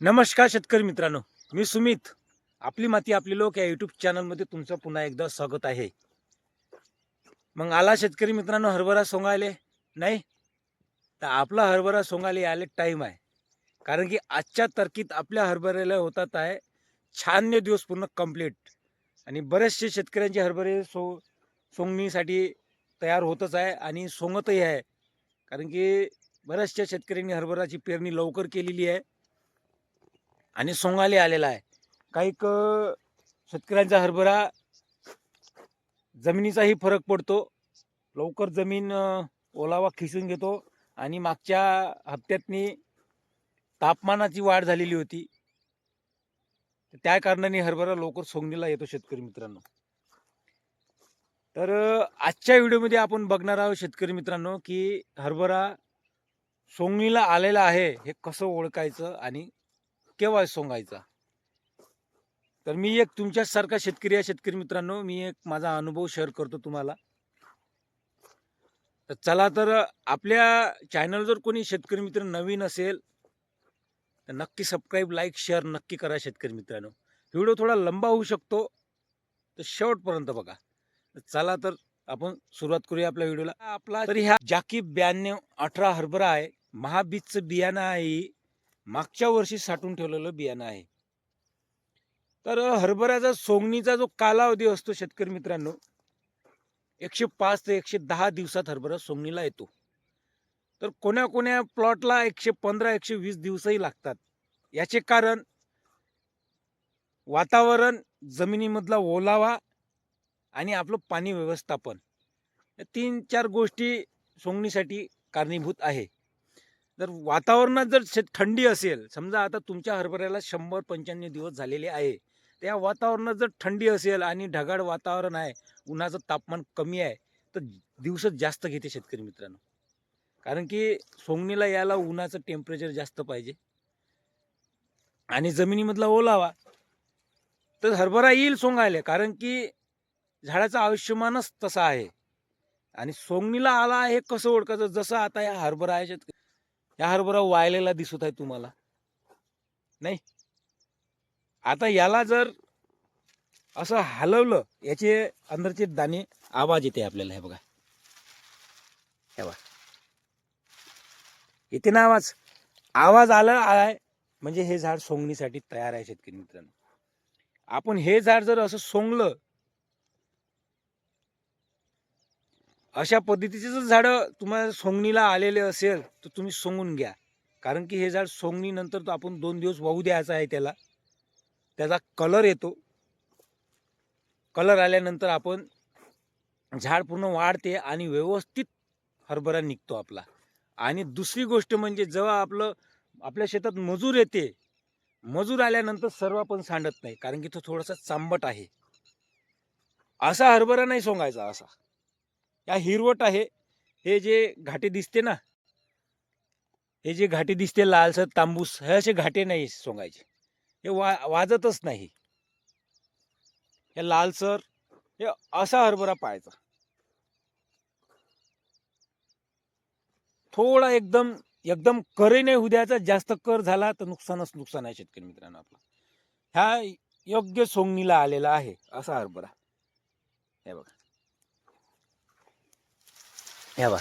नमस्कार शेतकरी मित्रांनो मी सुमित. आपली माती आपली लोक या यूट्यूब चॅनलमध्ये तुमचं पुन्हा एकदा स्वागत आहे. मग आला शेतकरी मित्रांनो हरभरा सोंगायले नाही? तर आपला हरभरा सोंगायला यायला टाईम आहे. कारण की आजच्या तारखेत आपल्या हरभऱ्याला होतात आहे छान्य दिवस पूर्ण कंप्लीट आणि बरेचसे शेतकऱ्यांचे हरभरे सो सोंगणीसाठी तयार होतच आहे आणि सोंगतही आहे. कारण की बऱ्याचशा शेतकऱ्यांनी हरभराची पेरणी लवकर केलेली आहे. आणि सोंगाले आलेला आहे. काही क शेतकऱ्यांचा हरभरा जमिनीचाही फरक पडतो. लवकर जमीन ओलावा खिसून घेतो आणि मागच्या हप्त्यातनी तापमानाची वाढ झालेली होती. त्या कारणाने हरभरा लवकर सोंगणीला येतो शेतकरी मित्रांनो. तर आजच्या व्हिडिओमध्ये आपण बघणार आहोत शेतकरी मित्रांनो की हरभरा सोंगणीला आलेला आहे हे कसं ओळखायचं आणि केव्हा सोंगायचा? तर मी एक तुमच्यासारखा शेतकरी आहे शेतकरी मित्रांनो. मी एक माझा अनुभव शेअर करतो तुम्हाला. तर चला तर आपल्या चॅनल जर कोणी शेतकरी मित्र नवीन असेल तर नक्की सबस्क्राईब लाईक शेअर नक्की करा शेतकरी मित्रांनो. व्हिडिओ थोडा लंबा होऊ शकतो तर शेवटपर्यंत बघा. चला तर आपण सुरुवात करूया आपल्या व्हिडिओला. आपला तरी ह्या जाकी ब्याण्णव अठरा हरभरा आहे. महाबीजचं बियाणं आहे. मागच्या वर्षी साठवून ठेवलेलं बियाणं आहे. तर हरभऱ्याचा सोंगणीचा जो कालावधी असतो शेतकरी मित्रांनो एकशे पाच ते एकशे दहा दिवसात हरभरा सोंगणीला येतो. तर कोण्या कोण्या प्लॉटला एकशे पंधरा एकशे वीस दिवसही लागतात. याचे कारण वातावरण जमिनीमधला ओलावा आणि आपलं पाणी व्यवस्थापन. या तीन चार गोष्टी सोंगणीसाठी कारणीभूत आहे. जर वातावरणात जर शेत थंडी असेल समजा आता तुमच्या हरभऱ्याला शंभर पंच्याण्णव दिवस झालेले आहे त्या वातावरणात जर थंडी असेल आणि ढगाळ वातावरण आहे उन्हाचं तापमान कमी आहे तर दिवस जास्त घेते शेतकरी मित्रांनो. कारण की सोंगणीला यायला उन्हाचं टेम्परेचर जास्त पाहिजे. आणि जमिनीमधला ओलावा. तर हरभरा येईल सोंगायला कारण की झाडाचं आयुष्यमानच तसं आहे. आणि सोंगणीला आला हे कसं ओळखायचं? जसं आता या हरभरा आहे शेतकरी या हरभरा वाळलेला दिसत आहे तुम्हाला. नाही. आता याला जर असं हलवलं याचे अंदरचे दाणे आवाज येते आपल्याला हे बघा. हे बघा. येते ना आवाज? आवाज आला आहे. म्हणजे हे झाड सोंगणीसाठी तयार आहे शेतकरी मित्रांनो. आपण हे झाड जर असं सोंगलं अशा पद्धतीचे जर झाडं तुम्हाला सोंगणीला आलेले असेल तर तुम्ही सोंगून घ्या. कारण की हे झाड सोंगणीनंतर तो आपण दोन दिवस वाहू द्यायचा आहे त्याला. त्याचा कलर येतो. कलर आल्यानंतर आपण झाड पूर्ण वाढते आणि व्यवस्थित हरभरा निघतो आपला. आणि दुसरी गोष्ट म्हणजे जेव्हा आपलं आपल्या शेतात मजूर येते मजूर आल्यानंतर सर्व पण सांडत नाही कारण की तो थोडासा चांबट आहे. असा हरभरा नाही सोंगायचा असा. या हिरवट आहे. हे जे घाटे दिसते ना हे जे घाटे दिसते लालसर तांबूस हे असे घाटे नाही सोंगायचे. हे वा वाजतच नाही. हे लालसर हे असा हरभरा पाहायचा. थोडा एकदम एकदम करही नाही उद्याचा जास्त कर झाला तर नुकसानच नुकसान आहे शेतकरी मित्रांनो आपलं. ह्या योग्य सोंगणीला आलेला आहे असा हरभरा. हे बघा. ह्या बघा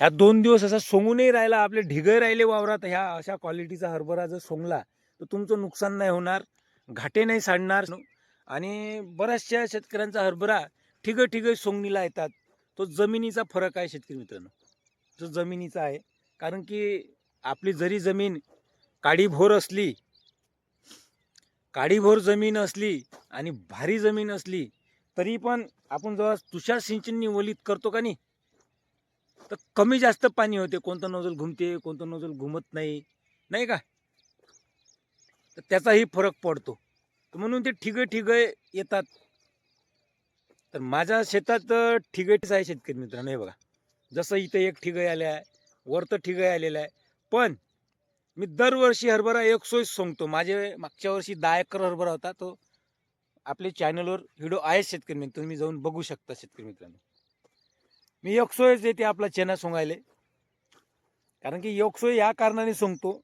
ह्या दोन दिवस असा सोंगूनही राहिला आपले ढिगय राहिले वावरात ह्या अशा क्वालिटीचा हरभरा जर सोंगला तर तुमचं नुकसान नाही होणार घाटे नाही सांडणार. आणि बऱ्याचशा शेतकऱ्यांचा हरभरा ठिगं ठिगं सोंगणीला येतात. तो जमिनीचा फरक आहे शेतकरी मित्रांनो. जो जमिनीचा आहे. कारण की आपली जरी जमीन काडीभोर असली काडीभोर जमीन असली आणि भारी जमीन असली तरी पण आपण जेव्हा तुषार सिंचननी वलीत करतो का नाही तर कमी जास्त पाणी होते. कोणतं नोजल घुमते कोणतं नोजल घुमत नाही. नाही का? तर त्याचाही फरक पडतो. तर म्हणून ते ठिगं ठिगं येतात. तर माझ्या शेतात ठिगटीच आहे शेतकरी मित्रांनो हे बघा. जसं इथं एक ठिगय आले आहे वर तर ठिगय आलेलं आहे. पण मी दरवर्षी हरभरा एक सोय सोंगतो. माझे मागच्या वर्षी दहा एकर हरभरा होता तो आपले चॅनलवर व्हिडिओ आहेत शेतकरी मित्र तुम्ही जाऊन बघू शकता शेतकरी मित्रांनो. मी योगसोयच येते आपला चेना सोंगायले. कारण की योगसोय या कारणाने सोंगतो.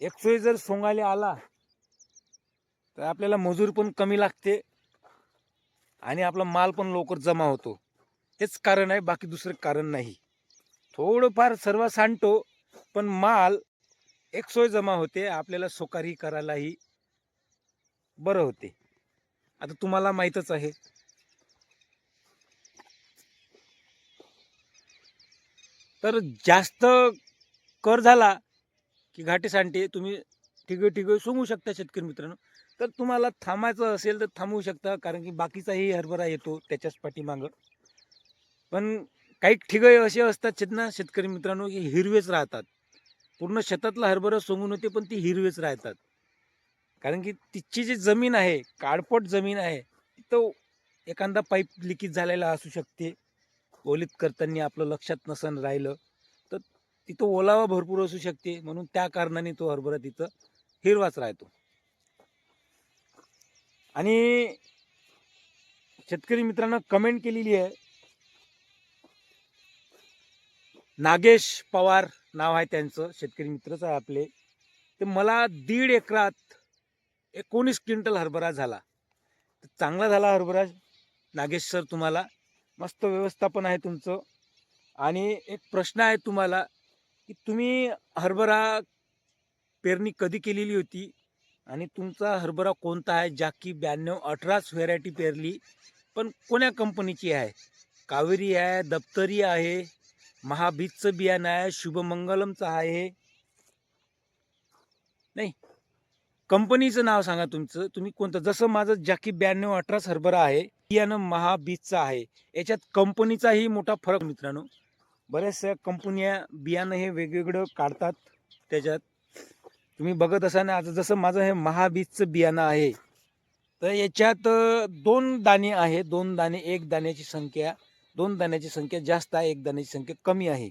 एकसोय जर सोंगायला आला तर आपल्याला मजूर पण कमी लागते आणि आपला माल पण लवकर जमा होतो. हेच कारण आहे बाकी दुसरं कारण नाही. थोडंफार सर्व सांडतो पण माल एक सोय जमा होते आपल्याला सोकारी करायलाही बरं होते. आता तुम्हाला माहीतच आहे. तर जास्त कर झाला की घाटे सांडते तुम्ही ठिगळ ठिगळ सोंगू शकता शेतकरी मित्रांनो. तर तुम्हाला थांबायचं असेल तर थांबवू शकता कारण की बाकीचाही हरभरा येतो त्याच्याच पाठीमागं. पण काही ठिगळे असे असतात शेतना शेतकरी मित्रांनो की हिरवेच राहतात. पूर्ण शेतातला हरभरा सोंगून होते पण ती हिरवेच राहतात. कारण की तिची जी जमीन आहे काळपट जमीन आहे तिथं एखादा पाईप लिकेज झालेला असू शकते. ओलीत करताना आपलं लक्षात नसन राहिलं तर तिथं ओलावा भरपूर असू शकते. म्हणून त्या कारणाने तो हरभरा तिथं हिरवाच राहतो. आणि शेतकरी मित्रांनो कमेंट केलेली आहे. नागेश पवार नाव आहे त्यांचं शेतकरी मित्रच आहे आपले. ते मला दीड एकरात एकोणीस क्विंटल हरभरा झाला. चांगला झाला हरभरा. नागेश सर तुम्हाला मस्त व्यवस्थापन आहे तुमचं. आणि एक प्रश्न आहे तुम्हाला की तुम्ही हरभरा पेरणी कधी केलेली होती? आणि तुमचा हरभरा कोणता आहे? जाकी ब्याण्णव अठराच व्हेरायटी पेरली पण कोण्या कंपनीची आहे? कावेरी आहे दप्तरी आहे महाबीजचं बियाणं आहे शुभमंगलमचं आहे. नाही कंपनीचं नाव सांगा तुमचं. तुम्ही कोणतं? जसं माझं जाकी ब्याण्णव अठराच हरभरा आहे बियाणं महाबीजचं आहे. याच्यात कंपनीचाही मोठा फरक मित्रांनो. बऱ्याचशा कंपन्या बियाणं हे वेगवेगळं काढतात त्याच्यात. तुम्ही बघत असाल ना आता जसं माझं हे महाबीजचं बियाणं आहे तर याच्यात दोन दाणे आहे. दोन दाणे एक दाण्याची संख्या. दोन दाण्याची संख्या जास्त आहे एक दाण्याची संख्या कमी आहे.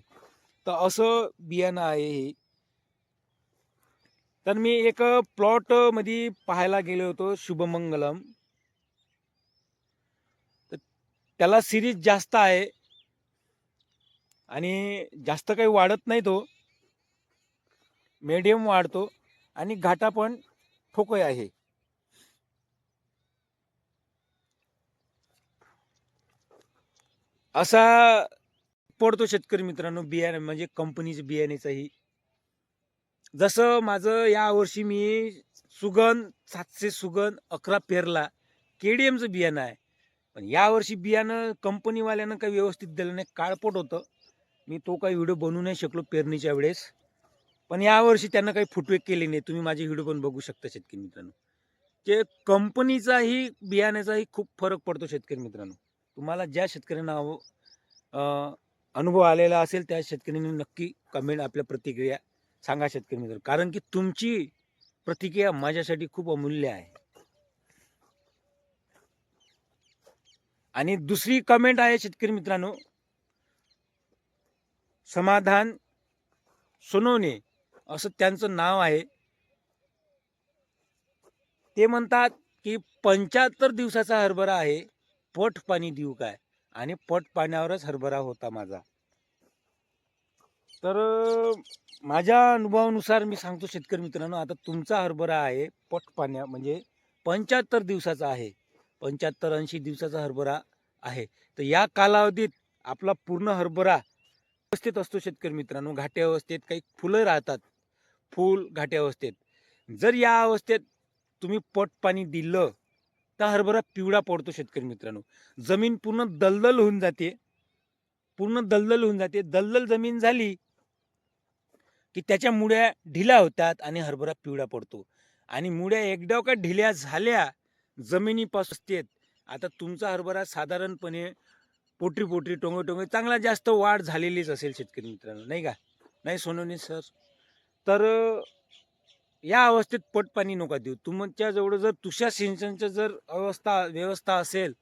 तर असं बियाणं आहे हे. तर मी एक प्लॉटमध्ये पाहायला गेलो होतो शुभमंगलम. तर त्याला सिरीज जास्त आहे. आणि जास्त काही वाढत नाही तो. मीडियम वाढतो. आणि घाटा पण ठोकय आहे. असा पडतो शेतकरी मित्रांनो बियाणे म्हणजे कंपनीच्या बियाण्याचाही जसं माझं यावर्षी मी सुगन सातशे सुगन अकरा पेरला. के डी एमचं बियाणं आहे. पण यावर्षी बियाणं कंपनीवाल्यानं काही व्यवस्थित दिलं नाही. काळपोट होतं. मी तो काही व्हिडिओ बनवू नाही शकलो पेरणीच्या वेळेस. पण यावर्षी त्यांना काही फुटवेक केले नाही. तुम्ही माझे व्हिडिओ पण बघू शकता शेतकरी मित्रांनो. ते कंपनीचाही बियाण्याचाही खूप फरक पडतो शेतकरी मित्रांनो. तुम्हाला ज्या शेतकऱ्यांना अनुभव आलेला असेल त्या शेतकऱ्यांनी नक्की कमेंट आपल्या प्रतिक्रिया सांगा शेतकरी मित्र कारण की तुमची प्रतिक्रिया माझ्यासाठी खूप अमूल्य आहे. आणि दुसरी कमेंट आहे शेतकरी मित्रांनो समाधान सोनवणे असं त्यांचं नाव आहे. ते म्हणतात की पंच्याहत्तर दिवसाचा हरभरा आहे पट पाणी देऊ काय? आणि पट पाण्यावरच हरभरा होता माझा. तर माझ्या अनुभवानुसार मी सांगतो शेतकरी मित्रांनो आता तुमचा हरभरा आहे पट पाण्या म्हणजे पंच्याहत्तर दिवसाचा आहे पंच्याहत्तर ऐंशी दिवसाचा हरभरा आहे. तर या कालावधीत आपला पूर्ण हरभरा अवस्थेत असतो शेतकरी मित्रांनो घाटे अवस्थेत काही फुलं राहतात फूल घाटे अवस्थेत. जर या अवस्थेत तुम्ही पट पाणी दिलं तर हरभरा पिवळा पडतो शेतकरी मित्रांनो. जमीन पूर्ण दलदल होऊन जाते पूर्ण दलदल होऊन जाते दलदल जमीन झाली की त्याच्या मुळ्या ढिल्या होतात आणि हरभरा पिवळा पडतो. आणि मुळ्या एकदा का ढिल्या झाल्या जमिनीपासून आता तुमचा हरभरा साधारणपणे पोटरी पोटरी टोंगे टोंगे चांगला जास्त वाढ झालेलीच असेल शेतकरी मित्रांनो नाही का? नाही सोनवणे सर? तर या अवस्थेत पट पाणी नका देऊ. तुमच्याजवळ जर तुषार सिंचनचं जर अवस्था व्यवस्था असेल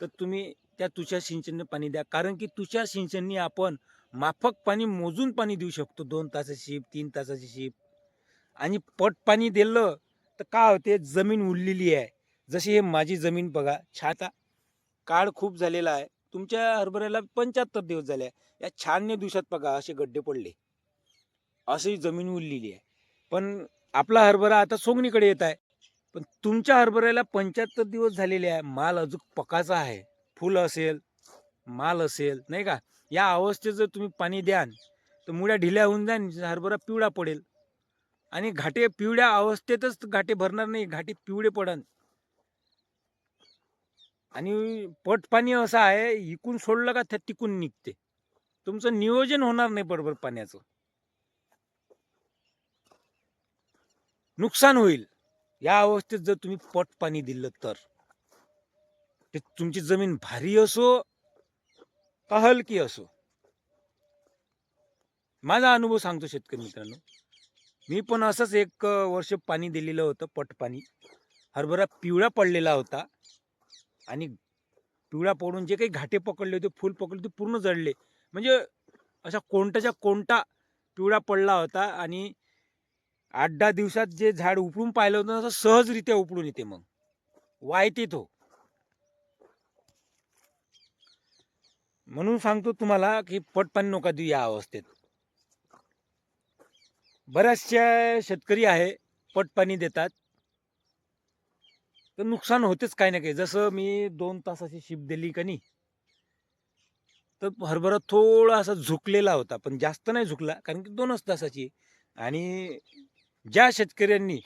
तर तुम्ही त्या तुषार सिंचनने पाणी द्या. कारण की तुषार सिंचननी आपण माफक पाणी मोजून पाणी देऊ शकतो. दोन तासाची शिप तीन तासाची शिप आणि पट पाणी दिलं तर काय होते? जमीन उरलेली आहे. जशी हे माझी जमीन बघा छान काळ खूप झालेला आहे. तुमच्या हरभऱ्याला पंच्याहत्तर दिवस झाले आहे. या शहाण्णव दिवसात बघा असे गड्डे पडले. अशी जमीन उरलेली आहे. पण आपला हरभरा आता सोंगणीकडे येत आहे. पण तुमच्या हरभऱ्याला पंच्याहत्तर दिवस झालेले आहे. माल अजून पकाचा आहे. फुल असेल माल असेल नाही का? या अवस्थेत जर तुम्ही पाणी द्याल तर मुळ्या ढिल्या होऊन जाईन हरभरा पिवळा पडेल. आणि घाटे पिवळ्या अवस्थेतच घाटे भरणार नाही घाटे पिवळे पडन. आणि पट पाणी असं आहे इकून सोडलं का त्या तिकून निघते. तुमचं नियोजन होणार नाही बरोबर पाण्याचं. नुकसान होईल. या अवस्थेत जर तुम्ही पट पाणी दिलं तर ते तुमची जमीन भारी असो का हलकी असो. माझा अनुभव सांगतो शेतकरी मित्रांनो. मी पण असंच एक वर्ष पाणी दिलेलं होतं पट पाणी. हरभरा पिवळा पडलेला होता. आणि पिवळा पडून जे काही घाटे पकडले होते फुल पकडले ते पूर्ण जळले. म्हणजे अशा कोणत्याच्या कोणता पिवळा पडला होता आणि आठ दहा दिवसात जे झाड उपडून पाहिलं होतं तसं सहजरित्या उपडून येते मग. वायते तो हो. म्हणून सांगतो तुम्हाला की पटपाणी नका देऊ या अवस्थेत. बऱ्याचशा शेतकरी आहे पटपाणी देतात. तर नुकसान होतेच काही ना काही. जसं मी दोन तासाची शिप दिली का नाही तर हरभरा थोडा असा झुकलेला होता पण जास्त नाही झुकला कारण की दोनच तासाची आणि ज्या शेतकऱ्यांनी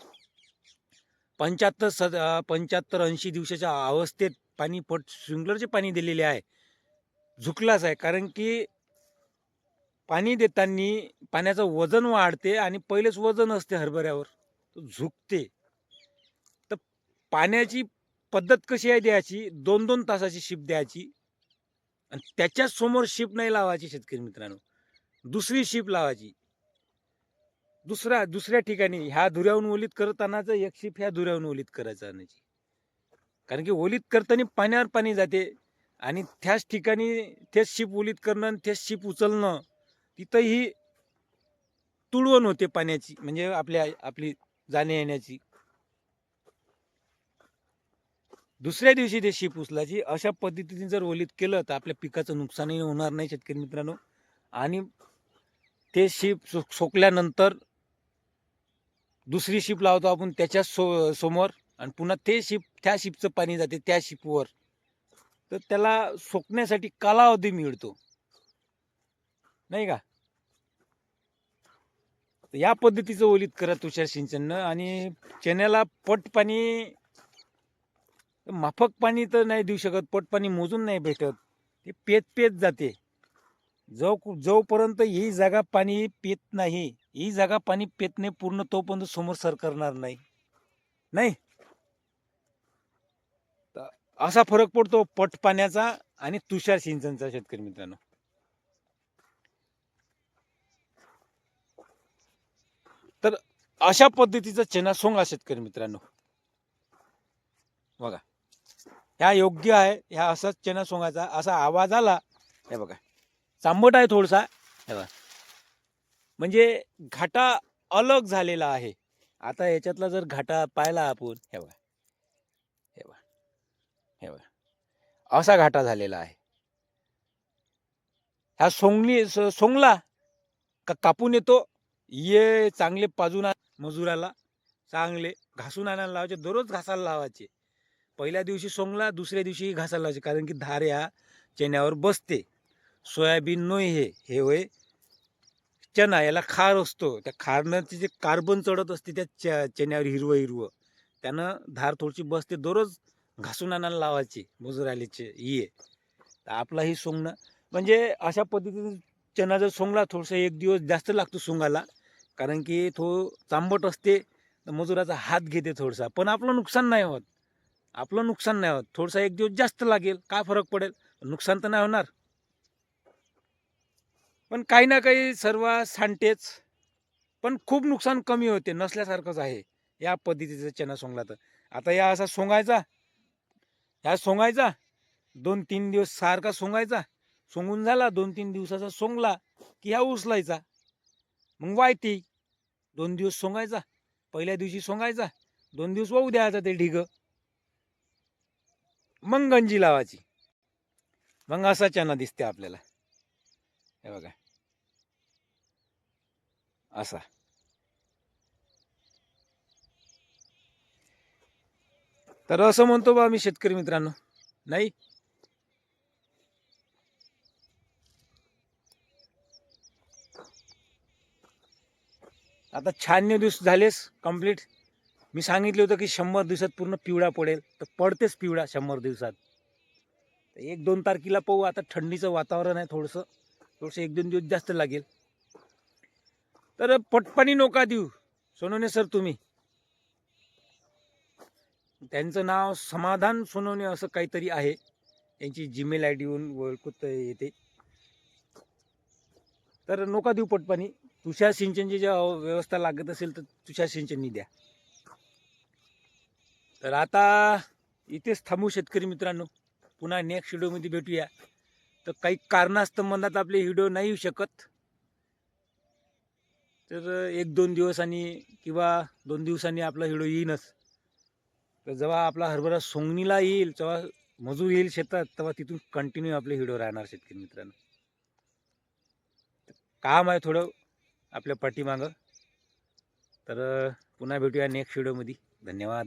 पंच्याहत्तर स पंच्याहत्तर ऐंशी दिवसाच्या अवस्थेत पाणी पट स्प्रिंकलरचे पाणी दिलेले आहे झुकलाच आहे. कारण की पाणी देताना पाण्याचं वजन वाढते आणि पहिलेच वजन असते हरभऱ्यावर. झुकते. तर पाण्याची पद्धत कशी आहे द्यायची? दोन दोन तासाची शिप द्यायची. आणि त्याच्याच समोर शिप नाही लावायची शेतकरी मित्रांनो. दुसरी शिप लावायची. दुसरा दुसऱ्या ठिकाणी ह्या धुऱ्याहून ओलीत करतानाच एक शिप ह्या धुऱ्याहून ओलीत करायचं आणायची. कारण की ओलीत करताना पाण्यावर पाणी जाते. आणि त्याच ठिकाणी तेच शिप ओलीत करणं आणि तेच शिप उचलणं तिथंही तुळवण होते पाण्याची म्हणजे आपल्या आपली जाणे येण्याची. दुसऱ्या दिवशी ते शिप उचलायची. अशा पद्धतीने जर ओलीत केलं तर आपल्या पिकाचं नुकसानही होणार नाही शेतकरी मित्रांनो. आणि ते शिप सो सोकल्यानंतर दुसरी शिप लावतो आपण त्याच्या सो समोर. आणि पुन्हा ते शिप त्या शिपचं पाणी जाते त्या शिपवर. तर त्याला सोकण्यासाठी कालावधी मिळतो. नाही का? या पद्धतीचं ओलीत करा तुषार सिंचननं आणि चण्याला पट पाणी माफक पाणी तर नाही देऊ शकत पट पाणी मोजून नाही भेटत. ते पेत पेत जाते. जो जोपर्यंत ही जागा पाणी पेत नाही ही जागा पाणी पेत नाही पूर्ण तोपर्यंत समोर सर करणार नाही. नाही? असा फरक पडतो पट पाण्याचा आणि तुषार सिंचनचा शेतकरी मित्रांनो. तर अशा पद्धतीचा चना सोंगा शेतकरी मित्रांनो. बघा. ह्या योग्य आहे ह्या असाच चना सोंगाचा असा आवाज आला हे बघा. चांबट आहे थोडसा हे बघा. म्हणजे घाटा अलग झालेला आहे. आता याच्यातला जर घाटा पाहिला आपण हे बघा हे बघा. हे बघा. असा घाटा झालेला आहे. ह्या सोंगली स- सोंगला का कापून येतो? ये चांगले पाजून मजुराला चांगले घासून आणायला लावायचे दररोज घासायला लावायचे. पहिल्या दिवशी सोंगला दुसऱ्या दिवशी घासायला लावायचे कारण की धार ह्या चण्यावर बसते. सोयाबीन नोय हे हे होय. चना याला खार असतो. त्या खारनं जे कार्बन चढत असते त्या च चण्यावर हिरवं हिरवं त्यानं धार थोडीशी बसते दररोज घासून आणायला लावायची मजुरालीचे ये तर आपलाही सोंगणं म्हणजे अशा पद्धतीने चना जर सोंगला थोडंसं एक दिवस जास्त लागतो सोंगायला कारण की तो चांबट असते तर मजुराचा हात घेते थोडसा. पण आपलं नुकसान नाही होत. आपलं नुकसान नाही होत. थोडसा एक दिवस जास्त लागेल काय फरक पडेल? नुकसान तर नाही होणार. पण काही ना काही सर्व सांडतेच पण खूप नुकसान कमी होते नसल्यासारखंच आहे या पद्धतीचं चना सोंगला तर. आता या असा सोंगायचा ह्या सोंगायचा. दोन तीन दिवस सारखा सोंगायचा. सोंगून झाला दोन तीन दिवसाचा सोंगला की ह्या उचलायचा. मग वायती. दोन दिवस सोंगायचा. पहिल्या दिवशी सोंगायचा. दोन दिवस वाहू द्यायचा ते ढिग. मग गंजी लावायची. मग असा चना दिसते आपल्याला. हे बघा. असा. तर असं म्हणतो बा मी शेतकरी मित्रांनो. नाही? आता शहाण्णव दिवस झालेस कंप्लीट मी सांगितलं होतं की शंभर दिवसात पूर्ण पिवळा पडेल. तर पडतेच पिवळा शंभर दिवसात. तर एक दोन तारखेला पाहू. आता थंडीचं वातावरण आहे थोडंसं. थोडंसं एक दोन दिवस जास्त लागेल. तर पटपाणी नोका देऊ. सोनवणे सर तुम्ही. त्यांचं नाव समाधान सोनवणे असं काहीतरी आहे. यांची जीमेल आय डीहून ओळखत येते. तर नका देऊ पटपाणी. तुषार सिंचनची ज्या व्यवस्था लागत असेल तर तुषार सिंचननी द्या. तर आता इथेच थांबू शेतकरी मित्रांनो. पुन्हा नेक्स्ट व्हिडिओमध्ये भेटूया. तर काही कारणास्तव मनात आपले व्हिडिओ नाही येऊ शकत. तर एक दोन दिवसांनी किंवा दोन दिवसांनी आपला व्हिडिओ येईनच. तर जेव्हा आपला हरभरा सोंगणीला येईल जेव्हा मजूर येईल शेतात तेव्हा तिथून कंटिन्यू आपले व्हिडिओ राहणार शेतकरी मित्रांनो. काम आहे थोडं आपल्या पाठीमागं. तर पुन्हा भेटूया नेक्स्ट व्हिडिओमध्ये धन्यवाद.